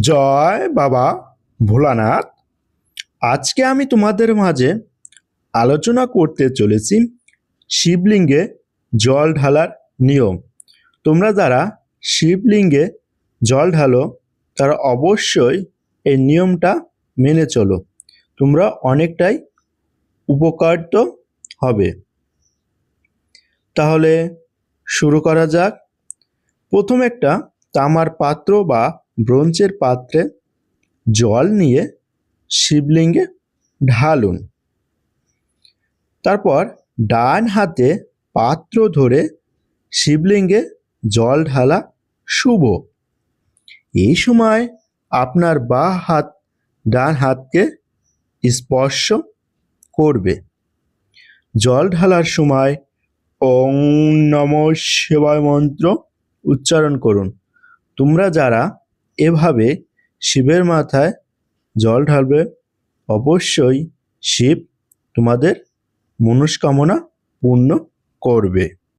জয় বাবা ভোলানাথ। আজকে আমি তোমাদের মাঝে আলোচনা করতে চলেছি শিবলিঙ্গে জল ঢালার নিয়ম। তোমরা যারা শিবলিঙ্গে জল ঢালো, তারা অবশ্যই এই নিয়মটা মেনে চলো। তোমরা অনেকটাই উপকারিত হবে। তাহলে শুরু করা যাক। প্রথম একটা তামার পাত্র বা ব্রোঞ্জের পাত্রে জল নিয়ে শিবলিঙ্গে ঢালুন। তারপর ডান হাতে পাত্র ধরে শিবলিঙ্গে জল ঢালা শুভ। এই সময় আপনার বা হাত, ডান হাতকে স্পর্শ করবে। জল ঢালার সময় ওং নম শিবায় মন্ত্র উচ্চারণ করুন। তোমরা যারা এভাবে শিবের মাথায় জল ঢালবে। অবশ্যই শিব তোমাদের মনস্কামনা পূর্ণ করবে।